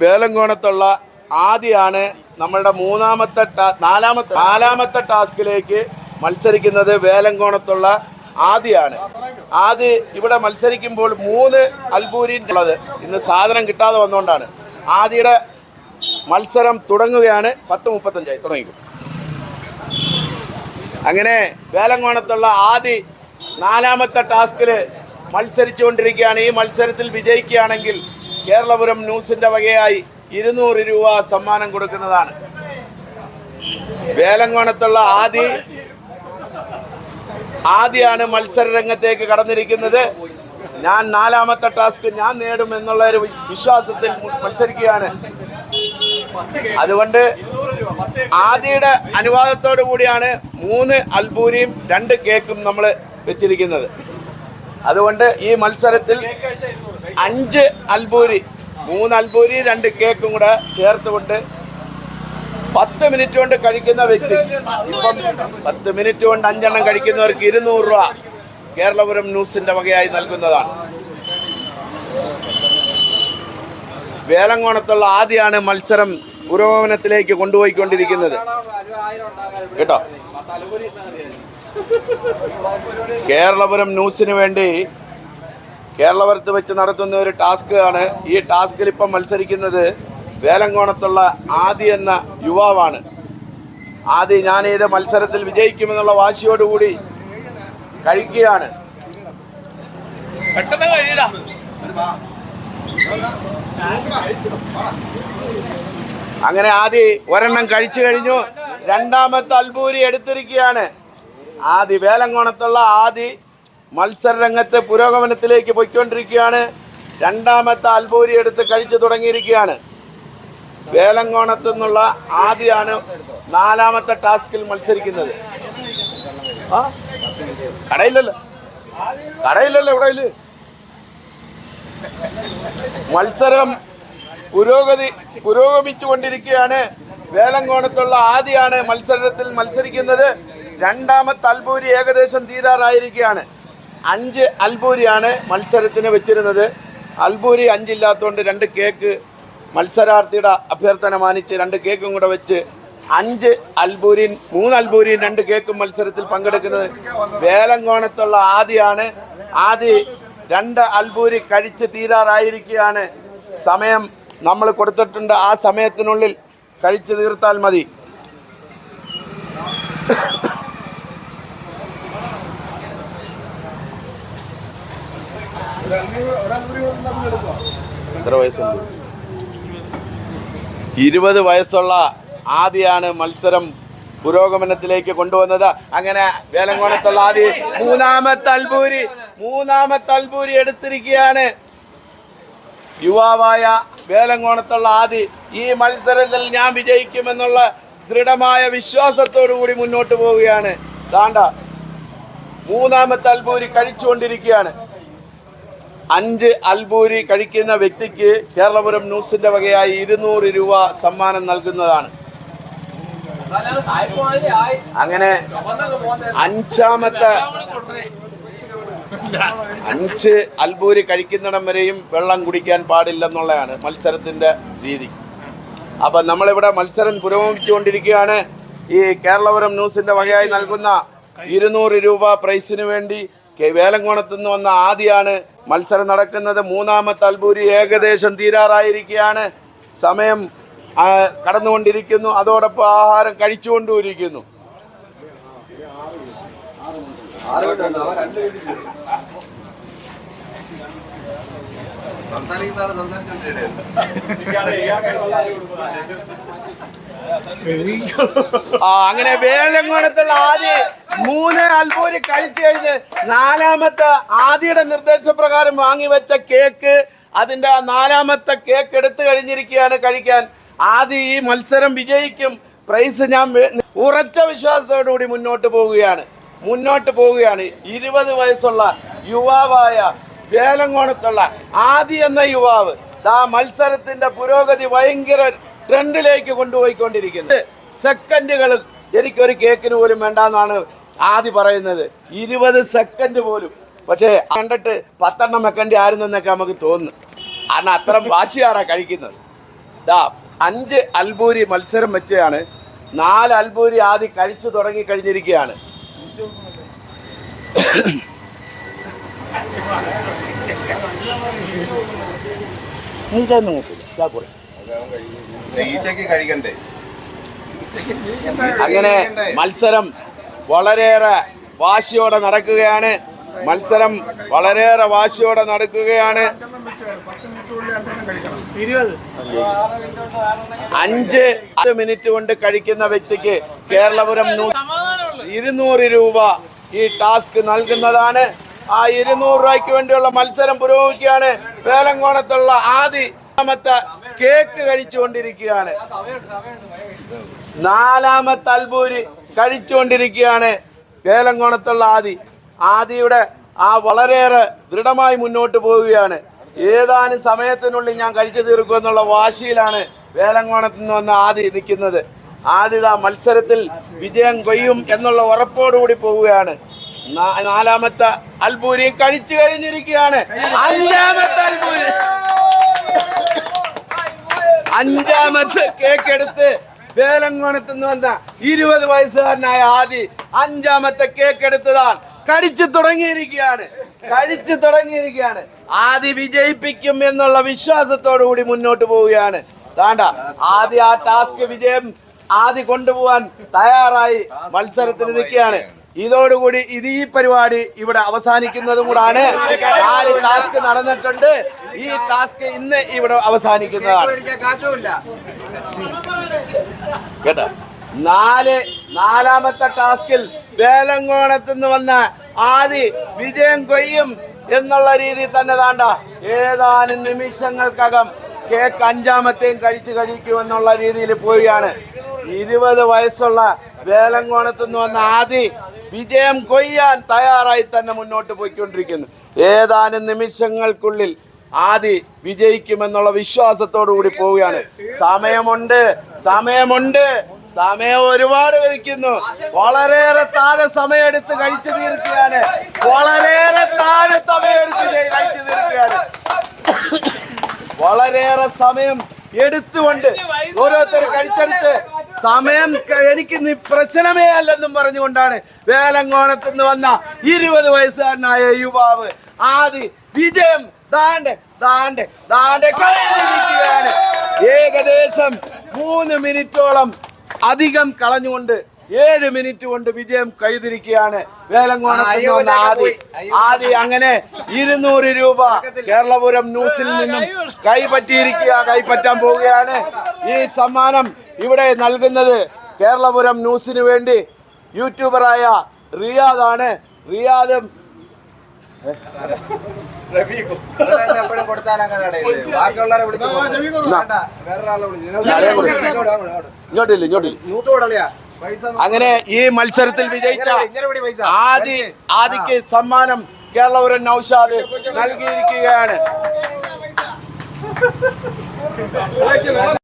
വേലങ്കോണത്തുള്ള ആദ്യമാണ് നമ്മളുടെ മൂന്നാമത്തെ നാലാമത്തെ നാലാമത്തെ ടാസ്കിലേക്ക് മത്സരിക്കുന്നത് വേലങ്കോണത്തുള്ള ആദ്യമാണ് ആദ്യ ഇവിടെ മത്സരിക്കുമ്പോൾ മൂന്ന് അൽബൂരി ഉള്ളത്. ഇന്ന് സാധനം കിട്ടാതെ വന്നുകൊണ്ടാണ് ആദ്യയുടെ മത്സരം തുടങ്ങുകയാണ്. പത്ത് മുപ്പത്തഞ്ചായി തുടങ്ങിക്കും. അങ്ങനെ വേലങ്കോണത്തുള്ള ആദ്യ നാലാമത്തെ ടാസ്കിൽ മത്സരിച്ചുകൊണ്ടിരിക്കുകയാണ്. ഈ മത്സരത്തിൽ വിജയിക്കുകയാണെങ്കിൽ കേരളപുരം ന്യൂസിന്റെ വകയായി ഇരുന്നൂറ് രൂപ സമ്മാനം കൊടുക്കുന്നതാണ്. വേലങ്കോണത്തുള്ള ആദി ആദ്യമാണ് മത്സര രംഗത്തേക്ക് കടന്നിരിക്കുന്നത്. ഞാൻ നാലാമത്തെ ടാസ്ക് ഞാൻ നേടും എന്നുള്ള ഒരു വിശ്വാസത്തിൽ മത്സരിക്കുകയാണ്. അതുകൊണ്ട് ആദിയുടെ അനുവാദത്തോടു കൂടിയാണ് മൂന്ന് അൽബൂരിയും രണ്ട് കേക്കും നമ്മൾ വെച്ചിരിക്കുന്നത്. അതുകൊണ്ട് ഈ മത്സരത്തിൽ അഞ്ച് അൽബൂരി മൂന്ന് അൽബൂരി രണ്ട് കേക്കും കൂടെ ചേർത്തുകൊണ്ട് പത്ത് മിനിറ്റ് കൊണ്ട് കഴിക്കുന്ന വ്യക്തി. ഇപ്പം പത്ത് മിനിറ്റ് കൊണ്ട് അഞ്ചെണ്ണം കഴിക്കുന്നവർക്ക് ഇരുന്നൂറ് രൂപ കേരളപുരം ന്യൂസിന്റെ വകയായി നൽകുന്നതാണ്. വേലങ്കോണത്തുള്ള ആദ്യമാണ് മത്സരം പുരോഗമനത്തിലേക്ക് കൊണ്ടുപോയിക്കൊണ്ടിരിക്കുന്നത്. കേട്ടോ? കേരളപുരം ന്യൂസിന് വേണ്ടി കേരളപുരത്ത് വെച്ച് നടത്തുന്ന ഒരു ടാസ്ക് ആണ്. ഈ ടാസ്കിൽ ഇപ്പം മത്സരിക്കുന്നത് വേലങ്കോണത്തുള്ള ആദി എന്ന യുവാവാണ്. ആദി ഞാൻ ഇത് മത്സരത്തിൽ വിജയിക്കുമെന്നുള്ള വാശിയോടുകൂടി കഴിക്കുകയാണ്. പെട്ടെന്ന് കഴിയടാ. അങ്ങനെ ആദി ഒരെണ്ണം കഴിച്ചു കഴിഞ്ഞു. രണ്ടാമത്തെ അൽബൂരി എടുത്തിരിക്കുകയാണ്. ആദി വേലങ്കോണത്തുള്ള ആദി മത്സര രംഗത്ത് പുരോഗമനത്തിലേക്ക് പോയിക്കൊണ്ടിരിക്കുകയാണ്. രണ്ടാമത്തെ അൽബൂരി എടുത്ത് കഴിച്ചു തുടങ്ങിയിരിക്കുകയാണ്. വേലങ്കോണത്തു നിന്നുള്ള ആദ്യമാണ് നാലാമത്തെ ടാസ്കിൽ മത്സരിക്കുന്നത്. ആ? കടയില്ലല്ലോ. കടയില്ലല്ലോ ഇവിടെ മത്സരം പുരോഗതി പുരോഗമിച്ചുകൊണ്ടിരിക്കുകയാണ്. വേലങ്കോണത്തുള്ള ആദ്യമാണ് മത്സരത്തിൽ മത്സരിക്കുന്നത്. രണ്ടാമത്തെ അൽപൂരി ഏകദേശം തീരാറായിരിക്കുകയാണ്. അഞ്ച് അൽബൂരിയാണ് മത്സരത്തിന് വെച്ചിരുന്നത്. അൽബൂരി അഞ്ചില്ലാത്തതുകൊണ്ട് രണ്ട് കേക്ക് മത്സരാർത്ഥിയുടെ അഭ്യർത്ഥന മാനിച്ച് രണ്ട് കേക്കും കൂടെ വെച്ച് അഞ്ച് അൽബൂരിൻ മൂന്ന് അൽബൂരിൻ രണ്ട് കേക്കും മത്സരത്തിൽ പങ്കെടുക്കുന്നത് വേലങ്കോണത്തുള്ള ആദിയാണ്. ആദി രണ്ട് അൽബൂരി കഴിച്ച് തീരാറായിരിക്കുകയാണ്. സമയം നമ്മൾ കൊടുത്തിട്ടുണ്ട്. ആ സമയത്തിനുള്ളിൽ കഴിച്ചു തീർത്താൽ മതി. എത്ര വയസ്സുണ്ട്? ഇരുപത് വയസ്സുള്ള ആദിയാണ് മത്സരം പുരോഗമനത്തിലേക്ക് കൊണ്ടുവന്നത്. അങ്ങനെ വേലങ്കോണത്തുള്ള ആദ്യ മൂന്നാമത്തെ അൽബൂരി അൽബൂരി എടുത്തിരിക്കുകയാണ്. യുവാവായ വേലങ്കോണത്തുള്ള ആദി ഈ മത്സരത്തിൽ ഞാൻ വിജയിക്കുമെന്നുള്ള ദൃഢമായ വിശ്വാസത്തോടു കൂടി മുന്നോട്ട് പോവുകയാണ്. താണ്ട മൂന്നാമത്തെ അൽബൂരി കഴിച്ചുകൊണ്ടിരിക്കുകയാണ്. അഞ്ച് അൽബൂരി കഴിക്കുന്ന വ്യക്തിക്ക് കേരളപുരം ന്യൂസിന്റെ വകയായി ഇരുന്നൂറ് രൂപ സമ്മാനം നൽകുന്നതാണ്. അങ്ങനെ അഞ്ചാമത്തെ അഞ്ച് അൽബൂരി കഴിക്കുന്നിടം വരെയും വെള്ളം കുടിക്കാൻ പാടില്ലെന്നുള്ളതാണ് മത്സരത്തിന്റെ രീതി. അപ്പൊ നമ്മളിവിടെ മത്സരം പുരോഗമിച്ചുകൊണ്ടിരിക്കുകയാണ്. ഈ കേരളപുരം ന്യൂസിന്റെ വകയായി നൽകുന്ന ഇരുന്നൂറ് രൂപ പ്രൈസിന് വേണ്ടി വേലങ്കോണത്ത് നിന്ന് വന്ന ആദ്യമാണ് മത്സരം നടക്കുന്നത് മൂന്നാമത്തെ അൽബൂരി ഏകദേശം തീരാറായിരിക്കുകയാണ്. സമയം കടന്നുകൊണ്ടിരിക്കുന്നു. അതോടൊപ്പം ആഹാരം കഴിച്ചുകൊണ്ടിരിക്കുന്നു ആ അങ്ങനെ വേലങ്ങോണത്തുള്ള ആദ്യ മൂന്ന് അൽപൂരി കഴിച്ചു കഴിഞ്ഞ് നാലാമത്തെ ആദ്യയുടെ നിർദ്ദേശപ്രകാരം വാങ്ങി വെച്ച കേക്ക് അതിന്റെ ആ നാലാമത്തെ കേക്ക് എടുത്തു കഴിഞ്ഞിരിക്കുകയാണ് കഴിക്കാൻ. ആദ്യ ഈ മത്സരം വിജയിക്കും. പ്രൈസ് ഞാൻ ഉറച്ച വിശ്വാസത്തോടുകൂടി മുന്നോട്ട് പോവുകയാണ്. മുന്നോട്ട് പോവുകയാണ്. ഇരുപത് വയസ്സുള്ള യുവാവായ വേലങ്കോണത്തുള്ള ആദി എന്ന യുവാവ് ആ മത്സരത്തിന്റെ പുരോഗതി ഭയങ്കര ട്രെൻഡിലേക്ക് കൊണ്ടുപോയിക്കൊണ്ടിരിക്കുന്നത് സെക്കൻഡുകൾ എനിക്കൊരു കേക്കിന് പോലും വേണ്ടെന്നാണ് ആദ്യ പറയുന്നത് ഇരുപത് സെക്കൻഡ് പോലും. പക്ഷേ കണ്ടിട്ട് പത്തെണ്ണം വെക്കേണ്ടി ആയിരുന്നെന്നൊക്കെ നമുക്ക് തോന്നുന്നു. കാരണം അത്തരം വാശിയാണ് കഴിക്കുന്നത്. ദാ അഞ്ച് അൽബൂരി മത്സരം വെച്ചാണ് നാല് അൽബൂരി ആദ്യം കഴിച്ചു തുടങ്ങി കഴിഞ്ഞിരിക്കുകയാണ്. അങ്ങനെ മത്സരം വളരെയേറെ വാശിയോടെ നടക്കുകയാണ്. മത്സരം വളരെയേറെ വാശിയോടെ നടക്കുകയാണ്. അഞ്ച് മിനിറ്റ് കൊണ്ട് കഴിക്കുന്ന വ്യക്തിക്ക് കേരളപുരം ഇരുന്നൂറ് രൂപ ഈ ടാസ്ക് നൽകുന്നതാണ്. ആ ഇരുന്നൂറ് രൂപയ്ക്ക് വേണ്ടിയുള്ള മത്സരം പുരോഗമിക്കുകയാണ്. വേലങ്കോണത്തുള്ള ആദ്യ കേക്ക് കഴിച്ചുകൊണ്ടിരിക്കുകയാണ്. നാലാമത്തെ അൽബൂരി കഴിച്ചുകൊണ്ടിരിക്കുകയാണ്. വേലങ്കോണത്തുള്ള ആദി. ആദിയുടെ ആ വളരെയേറെ ദൃഢമായി മുന്നോട്ട് പോവുകയാണ്. ഏതാനും സമയത്തിനുള്ളിൽ ഞാൻ കഴിച്ചു തീർക്കും എന്നുള്ള വാശിയിലാണ് വേലങ്കോണത്ത് നിന്ന് വന്ന ആദി നിൽക്കുന്നത്. ആദിത മത്സരത്തിൽ വിജയം കൊയ്യും എന്നുള്ള ഉറപ്പോടുകൂടി പോവുകയാണ്. നാലാമത്തെ അൽപൂരി കഴിച്ചു കഴിഞ്ഞിരിക്കുകയാണ്. അഞ്ചാമത്തെ അൽപൂരി. അഞ്ചാമത്തെ കേക്ക് എടുത്ത് വേലങ്കോണത്ത് വന്ന ഇരുപത് വയസ്സുകാരനായ ആദി അഞ്ചാമത്തെ കേക്ക് എടുത്തതാണ് കഴിച്ചു തുടങ്ങിയിരിക്കുകയാണ്. കഴിച്ചു തുടങ്ങിയിരിക്കുകയാണ്. ആദി വിജയിപ്പിക്കും എന്നുള്ള വിശ്വാസത്തോടു കൂടി മുന്നോട്ട് പോവുകയാണ്. താണ്ട ആദ്യ ആ ടാസ്ക് വിജയം ആദ്യ കൊണ്ടുപോകാൻ തയ്യാറായി മത്സരത്തിന് നിൽക്കുകയാണ്. ഇതോടുകൂടി ഇത് ഈ പരിപാടി ഇവിടെ അവസാനിക്കുന്നതും കൂടാണ്. നാല് ടാസ്ക് നടന്നിട്ടുണ്ട്. ഈ ടാസ്ക് ഇന്ന് ഇവിടെ അവസാനിക്കുന്നതാണ്. കേട്ടോ? നാല് നാലാമത്തെ ടാസ്കിൽ വേലങ്കോണത്ത് നിന്ന് വന്ന ആദി വിജയം കൊയ്യും എന്നുള്ള രീതിയിൽ തന്നെ താണ്ട ഏതാനും നിമിഷങ്ങൾക്കകം കേക്ക് അഞ്ചാമത്തെയും കഴിച്ചു കഴിക്കുമെന്നുള്ള രീതിയിൽ പോവുകയാണ്. ഇരുപത് വയസ്സുള്ള വേലങ്കോണത്ത് നിന്ന് വന്ന ആദി വിജയം കൊയ്യാൻ തയ്യാറായി തന്നെ മുന്നോട്ട് പോയിക്കൊണ്ടിരിക്കുന്നു. ഏതാനും നിമിഷങ്ങൾക്കുള്ളിൽ ആദി വിജയിക്കുമെന്നുള്ള വിശ്വാസത്തോടു കൂടി പോവുകയാണ്. സമയമുണ്ട് സമയമുണ്ട്. സമയം ഒരുപാട് കഴിക്കുന്നു. വളരെയേറെ താഴെ സമയമെടുത്ത് കഴിച്ചു തീർക്കുകയാണ്. വളരെയേറെ താഴെ സമയമെടുത്ത് കഴിച്ചു തീർക്കുകയാണ്. വളരെയേറെ സമയം എടുത്തുകൊണ്ട് ഓരോരുത്തർ കഴിച്ചെടുത്ത് സമയം എനിക്ക് പ്രശ്നമേ അല്ലെന്നും പറഞ്ഞുകൊണ്ടാണ് വേലങ്കോണത്ത് നിന്ന് വന്ന ഇരുപത് വയസ്സുകാരനായ യുവാവ് ആദി വിജയം ദാണ്ട് ദാണ്ട് ദാണ്ട് കഴിഞ്ഞിരിക്കുകയാണ് ഏകദേശം മൂന്ന് മിനിറ്റോളം അധികം കളഞ്ഞുകൊണ്ട് ഏഴ് മിനിറ്റ് കൊണ്ട് വിജയം കൈതിരിക്കുകയാണ് വേലങ്കോണത്ത് നിന്ന് വന്ന ആദി ആദി അങ്ങനെ ഇരുന്നൂറ് രൂപ കേരളപുരം ന്യൂസിൽ നിന്നും കൈപ്പറ്റിയിരിക്കുക കൈപ്പറ്റാൻ പോവുകയാണ്. ഈ സമ്മാനം ഇവിടെ നൽകുന്നത് കേരളപുരം ന്യൂസിന് വേണ്ടി യൂട്യൂബറായ റിയാദാണ്. റിയാദും ഇങ്ങോട്ടില്ല ഇങ്ങോട്ടില്ല അങ്ങനെ ഈ മത്സരത്തിൽ വിജയിച്ച. ആദി ആദിക്ക് സമ്മാനം കേരളപുരം നൌഷാദ് നൽകിയിരിക്കുകയാണ്